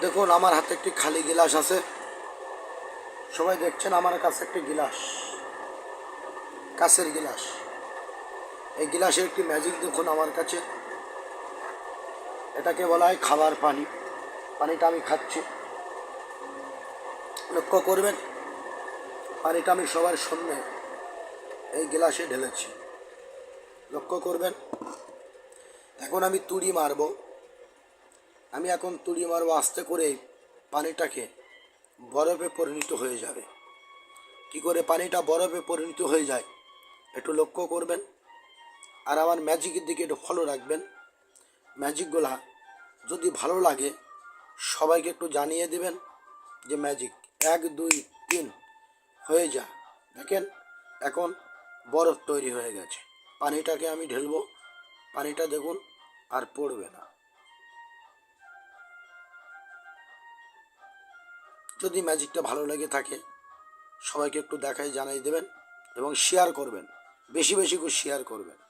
দেখুন, আমার হাতে একটি খালি গিলাস আছে। সবাই দেখছেন আমার কাছে একটি গিলাস? কাছের গিলাস। এই গিলাসের একটি ম্যাজিক দেখুন আমার কাছে। এটাকে বলা হয় খাবার পানি। পানিটা আমি খাচ্ছি। লক্ষ্য করবেন, পানিটা আমি সবার সামনে এই গ্লাসে ঢেলেছি। লক্ষ্য করবেন, এখন আমি তুড়ি মারবো। আমি এখন তুড়ি মারবো আস্তে করে পানিটাকে, বরফে পরিণত হয়ে যাবে। কি করে পানিটা বরফে পরিণত হয়ে যায়, একটু লক্ষ্য করবেন। আর আমার ম্যাজিকের দিকে একটু ফলো রাখবেন। ম্যাজিকগুলা যদি ভালো লাগে, সবাইকে একটু জানিয়ে দেবেন যে ম্যাজিক এক, দুই, তিন হয়ে যা। দেখেন, এখন বরফ তৈরি হয়ে গেছে। পানিটাকে আমি ঢেলবো, পানিটা দেখুন আর পড়বে না। যদি ম্যাজিকটা ভালো লেগে থাকে, সবাইকে একটু দেখাই, জানাই দেবেন এবং শেয়ার করবেন। বেশি বেশি করে শেয়ার করবেন।